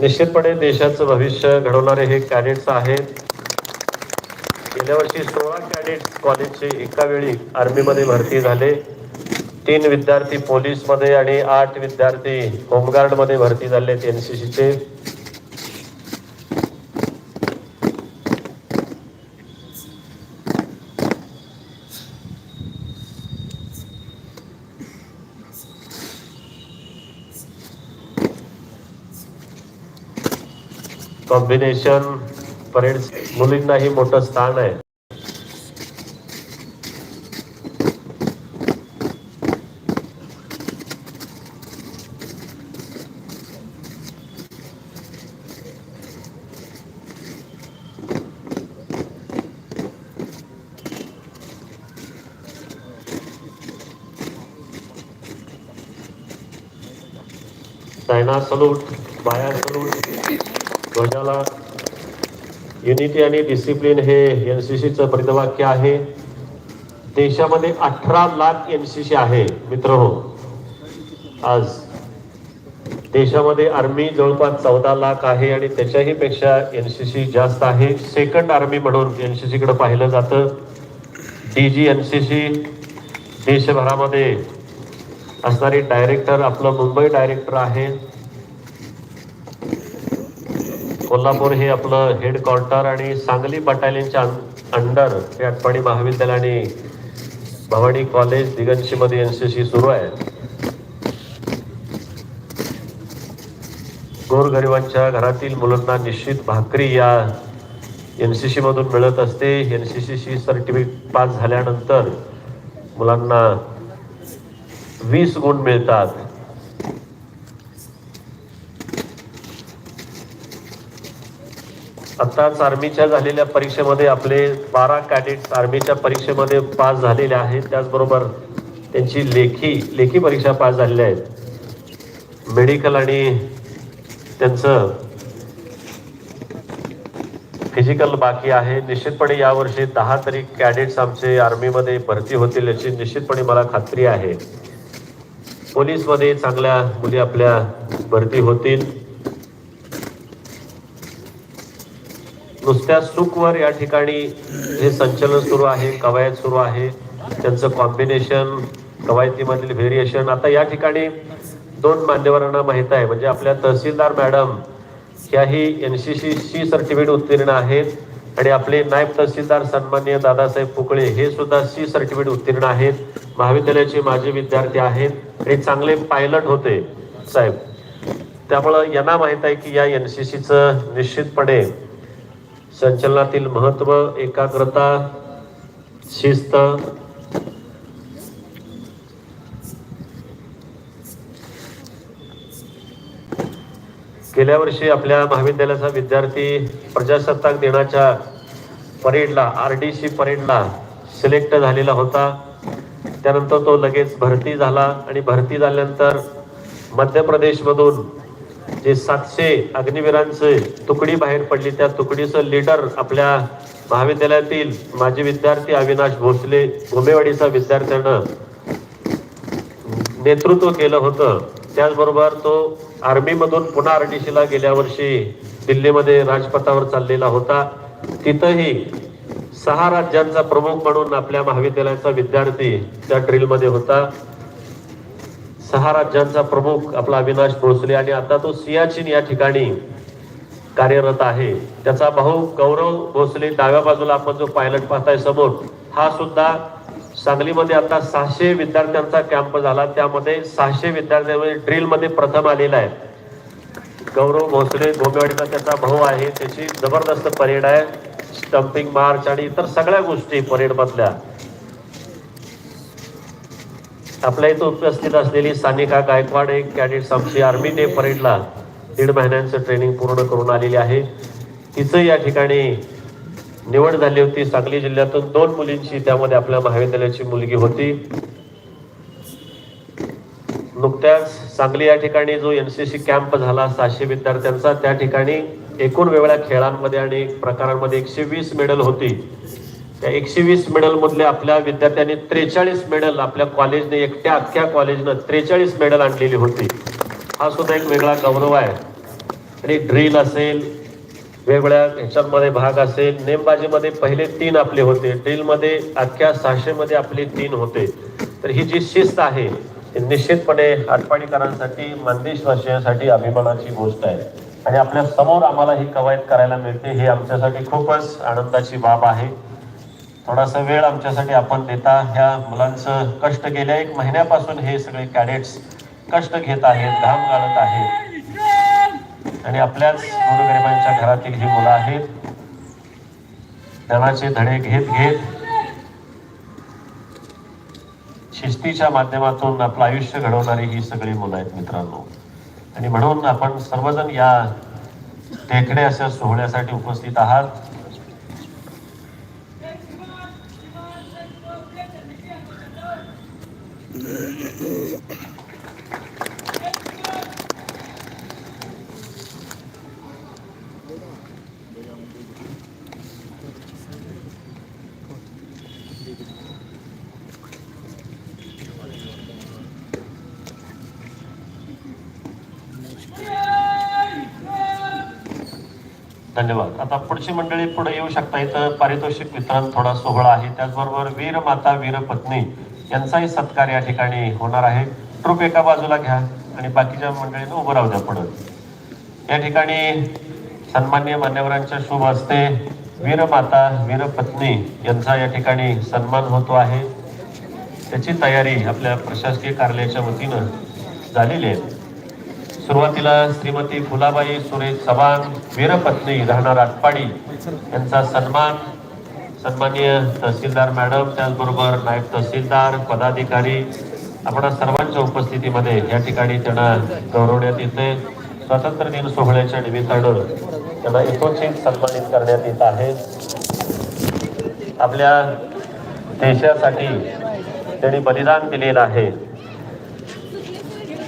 निश्चितपणे देशाचं भविष्य घडवणारे हे कॅडेट्स आहेत. गेल्या वर्षी सोळा कॅडेट्स कॉलेजचे एका वेळी आर्मीमध्ये भरती झाले. तीन विद्यार्थी पोलीसमध्ये आणि आठ विद्यार्थी होमगार्डमध्ये भरती झाले आहेत एन सी सीचे कॉम्बिनेशन परेड मुलींनाही मोठं स्थान आहे. सलूट बाया सलूट. ध्वजाला. युनिटी आणि डिसिप्लिन हे एन सी सीचं ब्रीदवाक्य आहे. देशामध्ये अठरा लाख एन सी सी आहे मित्र हो आज देशामध्ये आर्मी जवळपास चौदा लाख आहे आणि त्याच्याही पेक्षा एन सी सी जास्त आहे. सेकंड आर्मी म्हणून एन सी सीकडे पाहिलं जातं. D G N C C देशभरामध्ये असणारी डायरेक्टर आपलं मुंबई डायरेक्टर आहे. कोल्हापूर हे आपलं हेडक्वार्टर आणि सांगली बटालियनच्या अंडर हे अटपाणी महाविद्यालय आणि भवानी कॉलेज दिगंशीमध्ये एन सी सी सुरू आहे. गोरगरिबांच्या घरातील मुलांना निश्चित भाकरी या एन सी सी मधून मिळत असते. N C C C certificate pass झाल्यानंतर मुलांना वीस गुण मिळतात. आत्ताच आर्मीच्या झालेल्या परीक्षेमध्ये आपले बारा कॅडेट्स आर्मीच्या परीक्षेमध्ये पास झालेले आहेत. त्याचबरोबर त्यांची लेखी लेखी परीक्षा पास झालेल्या आहेत. मेडिकल आणि त्यांचं फिजिकल बाकी आहे. निश्चितपणे यावर्षी दहा तरी कॅडेट्स आमचे आर्मीमध्ये भरती होतील याची निश्चितपणे मला खात्री आहे. पोलीसमध्ये चांगल्या मुली आपल्या भरती होतील. नुसत्या सुखवर या ठिकाणी हे संचलन सुरू आहे कवायत सुरू आहे त्यांचं कॉम्बिनेशन कवायतीमधील व्हेरिएशन आता या ठिकाणी दोन मान्यवरांना माहीत आहे. म्हणजे आपल्या तहसीलदार मॅडम ह्याही N C C C certificate उत्तीर्ण आहेत आणि आपले नायब तहसीलदार सन्मान्य दादासाहेब पुकळे हे सुद्धा सी सर्टिफिकेट उत्तीर्ण आहेत. महाविद्यालयाचे माजी विद्यार्थी आहेत आणि चांगले पायलट होते साहेब. त्यामुळं यांना माहीत आहे की या एन सी सीचं निश्चितपणे संचलनातील महत्त्व एकाग्रता शिस्त. गेल्या वर्षी आपल्या महाविद्यालयाचा विद्यार्थी प्रजासत्ताक दिनाच्या परेडला आर डी सी परेडला सिलेक्ट झालेला होता. त्यानंतर तो लगेच भरती झाला आणि भरती झाल्यानंतर मध्य प्रदेशमधून जे सातशे अग्निवीरांचे तुकडी बाहेर पडली त्या तुकडीचं लीडर आपल्या महाविद्यालयातील माजी विद्यार्थी अविनाश भोसले भोमेवाडीचा विद्यार्थ्यानं नेतृत्व केलं होतं. त्याचबरोबर तो आर्मीमधून पुन्हा आर डी सीला गेल्या वर्षी दिल्लीमध्ये राजपथावर चाललेला होता. तिथंही सहा राज्यांचा प्रमुख म्हणून आपल्या महाविद्यालयाचा विद्यार्थी त्या ड्रिलमध्ये होता. सहा राज्यांचा प्रमुख आपला अविनाश भोसले आणि आता तो सियाचिन या ठिकाणी कार्यरत आहे. त्याचा भाऊ गौरव भोसले डाव्या बाजूला आपण जो पायलट पाहताय समोर हा सुद्धा सांगलीमध्ये आता सहाशे विद्यार्थ्यांचा कॅम्प झाला. त्यामध्ये सहाशे विद्यार्थ्यांमध्ये ड्रिलमध्ये प्रथम आलेला आहे. गौरव भोसले गोमेवाडीचा त्याचा भाऊ आहे. त्याची जबरदस्त परेड आहे. स्टम्पिंग मार्च आणि इतर सगळ्या गोष्टी परेडमधल्या. आपल्या इथं उपस्थित असलेली सानिका गायकवाड एक कॅडेट्स आमची आर्मी डे परेडला दीड महिन्यांचं ट्रेनिंग पूर्ण करून आलेली आहे. तिचं या ठिकाणी निवड झाली होती सांगली जिल्ह्यातून. दोन मुलींची त्यामध्ये आपल्या महाविद्यालयाची मुलगी होती. नुकत्याच सांगली या ठिकाणी जो एन सी सी कॅम्प झाला सहाशे विद्यार्थ्यांचा त्या ठिकाणी एकूण वेगळ्या खेळांमध्ये आणि प्रकारांमध्ये एकशे वीस मेडल होती. त्या एकशे वीस मेडलमधले आपल्या विद्यार्थ्यांनी त्रेचाळीस मेडल आपल्या कॉलेजने एकट्या अख्ख्या कॉलेजनं त्रेचाळीस मेडल आणलेली होती. हा सुद्धा एक वेगळा गौरव आहे. आणि ड्रिल असेल वेगवेगळ्या ह्याच्यामध्ये भाग असेल नेमबाजीमध्ये पहिले तीन आपले होते. ड्रिलमध्ये अख्ख्या सहाशेमध्ये आपले तीन होते. तर ही जी शिस्त आहे ती निश्चितपणे आटपाडीकरांसाठी मंदेशवासियांसाठी अभिमानाची गोष्ट आहे. आणि आपल्यासमोर आम्हाला ही कवायत करायला मिळते हे आमच्यासाठी खूपच आनंदाची बाब आहे. थोडासा वेळ आमच्यासाठी आपण देता. ह्या मुलांचं कष्ट गेल्या एक महिन्यापासून हे सगळे कॅडेट्स कष्ट घेत आहेत घाम गाळत आहेत. आणि आपल्याच गोरगरिबांच्या घरातील ही मुलं आहेत. धनाचे धडे घेत घेत शिस्तीच्या माध्यमातून आपलं आयुष्य घडवणारी ही सगळी मुलं आहेत मित्रांनो. आणि म्हणून आपण सर्वजण या टेकड्या अशा सोहळ्यासाठी उपस्थित आहात. धन्यवाद. आता पुढची मंडळी पुढे येऊ शकता. इथं पारितोषिक वितरण थोडा सोहळा आहे. त्याचबरोबर वीर माता वीर पत्नी यांचाही सत्कार या ठिकाणी होणार आहे. ट्रूप एका बाजूला घ्या आणि बाकीच्या मंडळीनं उभं राहू द्या पुढं. या ठिकाणी सन्मान्य मान्यवरांच्या शुभ हस्ते वीरमाता वीरपत्नी यांचा या ठिकाणी सन्मान होतो आहे. त्याची तयारी आपल्या प्रशासकीय कार्यालयाच्या वतीनं झालेली आहे. सुरुवातीला श्रीमती फुलाबाई सुरेश चव्हाण वीरपत्नी राहणार आटपाडी यांचा सन्मान सन्माननीय तहसीलदार मॅडम त्याचबरोबर नायब तहसीलदार पदाधिकारी आपणा सर्वांच्या उपस्थितीमध्ये या ठिकाणी त्यांना गौरवण्यात येते स्वातंत्र्य दिन सोहळ्याच्या निमित्तानं त्यांना यथोचित सन्मानित करण्यात येत आहे. आपल्या देशासाठी त्यांनी बलिदान दिलेलं आहे.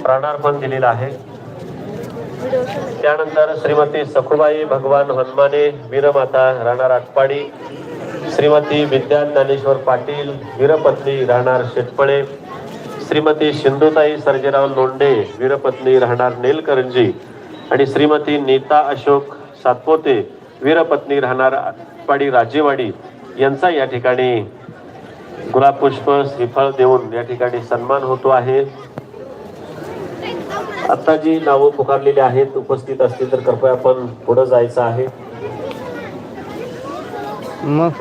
प्राणार्पण दिलेलं आहे. त्यानंतर श्रीमती सखुबाई भगवान हनुमाने वीरमाता राणा राटपाडी श्रीमती विद्या ज्ञानेश्वर पाटील वीरपत्नी राहणार शेटपळे श्रीमती सिंधुताई सर्जेराव लोंडे वीरपत्नी राहणार नेलकरंजी. आणि श्रीमती नीता अशोक सातपोते वीरपत्नी राहणार आटपाडी राजेवाडी यांचा या ठिकाणी गुलाबपुष्प श्रीफळ देऊन या ठिकाणी सन्मान होतो आहे. आत्ता जी नावं पुकारलेली आहेत उपस्थित असतील तर कृपया आपण पुढं जायचं आहे. मग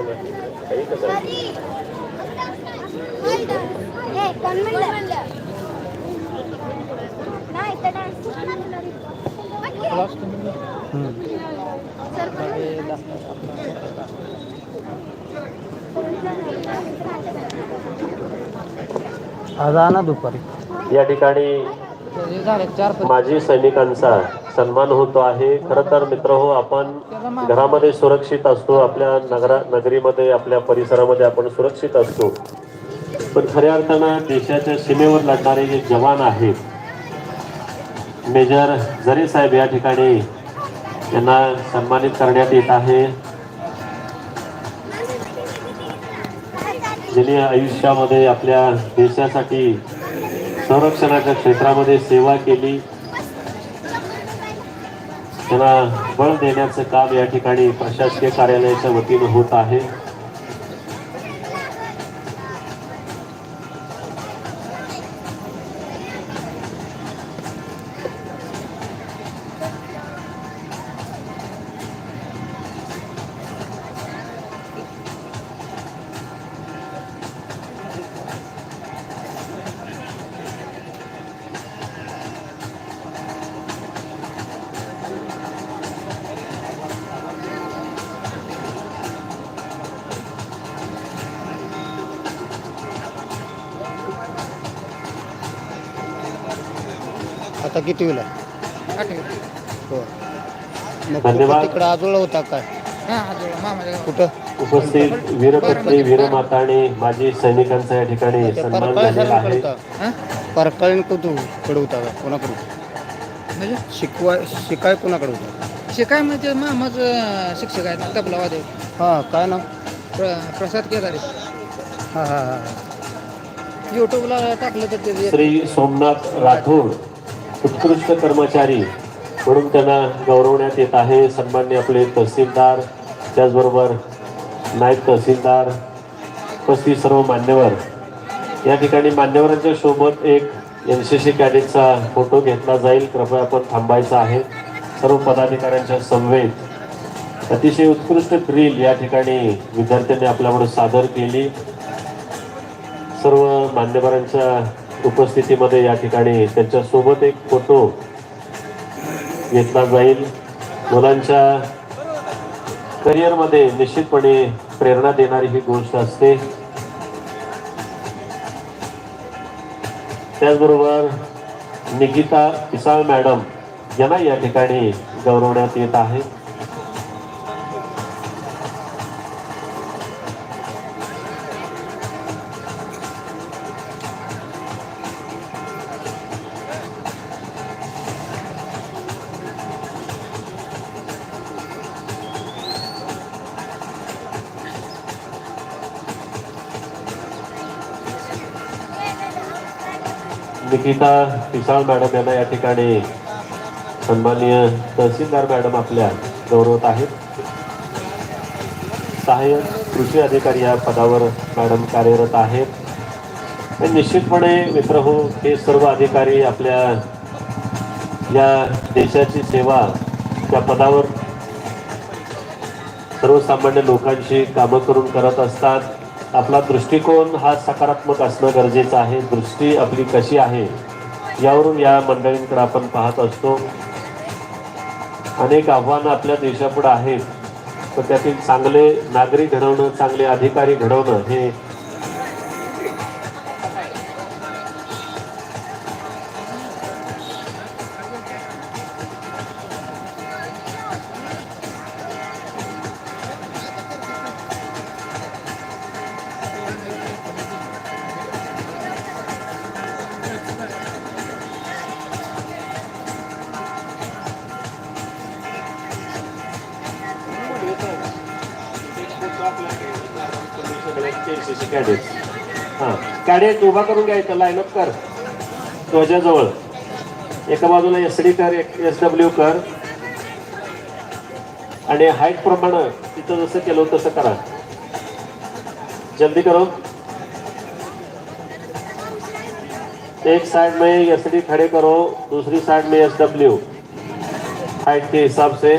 आज आणा दुपारी या ठिकाणी चार माजी सैनिकांचा सन्मान होतो आहे. खर तर मित्र हो आपण घरामध्ये सुरक्षित असतो. आपल्या नगरा नगरीमध्ये आपल्या परिसरामध्ये आपण सुरक्षित असतो. पण खऱ्या अर्थानं देशाच्या सीमेवर लढणारे जे जवान आहेत मेजर जरे साहेब या ठिकाणी यांना सन्मानित करण्यात येत आहे. ज्यांनी आयुष्यामध्ये आपल्या देशासाठी संरक्षणाच्या क्षेत्रामध्ये सेवा केली. त्यांना बळ देण्याचं काम या ठिकाणी प्रशासकीय कार्यालयाच्या वतीनं होत आहे. आता किती वेळा हो मग धन्यवाद. तिकडं आजोळा होता काय कुठं? उपस्थित वीरपत्नी वीरमाता आणि माजी सैनिकांचा या ठिकाणी त्या सन्मान परकाळे झालेला सरांकडे आहे. होता परकाळे कुठं कडे होता का? कोणाकडे? म्हणजे? शिकवाय शिकाय कोणाकडे होता? शिकाय म्हणजे मामाचं शिक्षक आहेत तबला वादे हां काय नाव? प्र प्रसाद केदारे. हां हां हां. यूट्यूबला टाकलं तर ते श्री सोमनाथ राठोड. उत्कृष्ट कर्मचारी म्हणून त्यांना गौरवण्यात येत आहे. सन्मान्य आपले तहसीलदार त्याचबरोबर नायब तहसीलदार उपस्थित सर्व मान्यवर. या ठिकाणी मान्यवरांच्या सोबत एक एन सी सी कॅडेटचा फोटो घेतला जाईल. कृपया आपण थांबायचा आहे. सर्व पदाधिकाऱ्यांच्या समवेत अतिशय उत्कृष्ट ड्रील या ठिकाणी विद्यार्थ्यांनी आपल्याबरोबर सादर केली. सर्व मान्यवरांच्या उपस्थितीमध्ये या ठिकाणी त्यांच्यासोबत एक फोटो घेतला जाईल. मुलांच्या करिअरमध्ये निश्चितपणे प्रेरणा देणारी ही गोष्ट असते. त्याचबरोबर निकिता पिसाळ मॅडम यांना या ठिकाणी गौरवण्यात येत आहे. निकिता पिसाळ मॅडम यांना या ठिकाणी सन्माननीय तहसीलदार मॅडम आपल्या गौरवत आहेत. सहाय्यक कृषी अधिकारी या पदावर मॅडम कार्यरत आहेत. निश्चितपणे मित्र हो हे सर्व अधिकारी आपल्या या देशाची सेवा त्या पदावर सर्वसामान्य लोकांशी कामं करून करत असतात. आपला दृष्टिकोन हा सकारात्मक असणं गरजेचं आहे. दृष्टी आपली कशी आहे यावरून या मंडळींकडे आपण पाहत असतो. अनेक आव्हानं आपल्या देशापुढे आहेत. तर त्यातील चांगले नागरिक घडवणं चांगले अधिकारी घडवणं हे कॅडेट हां. कॅडेट उभा करून घ्यायचं लाईनअप कर. ध्वजाजवळ एका बाजूला एस डी कर एस डब्ल्यू कर. आणि हाईट प्रमाणे तिथं जसं केलं तसं करा. जल्दी करो. एक साइड में एस डी खड़े करो दूसरी साइड में एस डब्ल्यू हाइट के हिसाब से.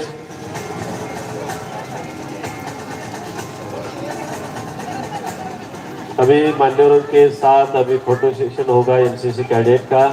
अभी मान्यवरों के साथ अभी फोटो सेशन होगा एनसीसी कैडेट का।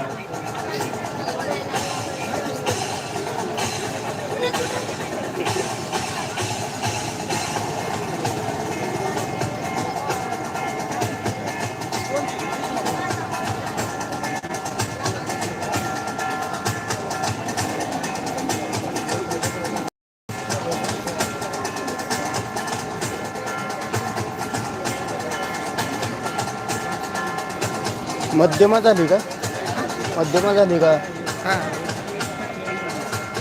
मध्यमा झाली का? मध्यमा झाली का? हां.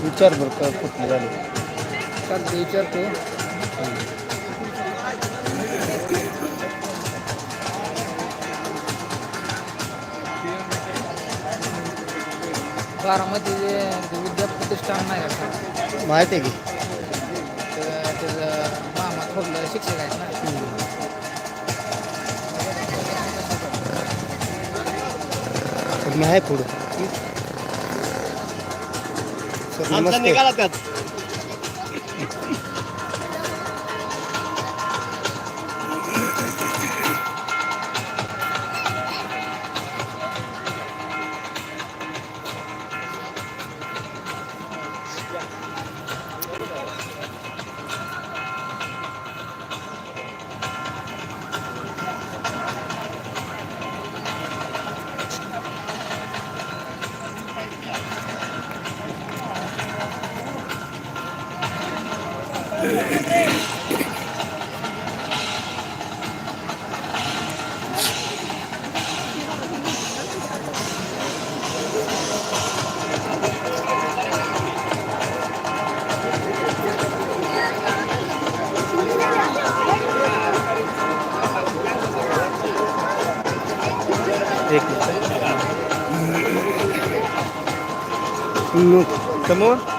विचार बरं का कुठली झाली? चालते विचारतो. बारामती जे विद्या प्रतिष्ठान नाही का? माहिती आहे की. तर त्याचं मामा थोडलं शिक्षक आहेत ना. मी आहे पुढं. नमस्ते. एक मिनिट समोर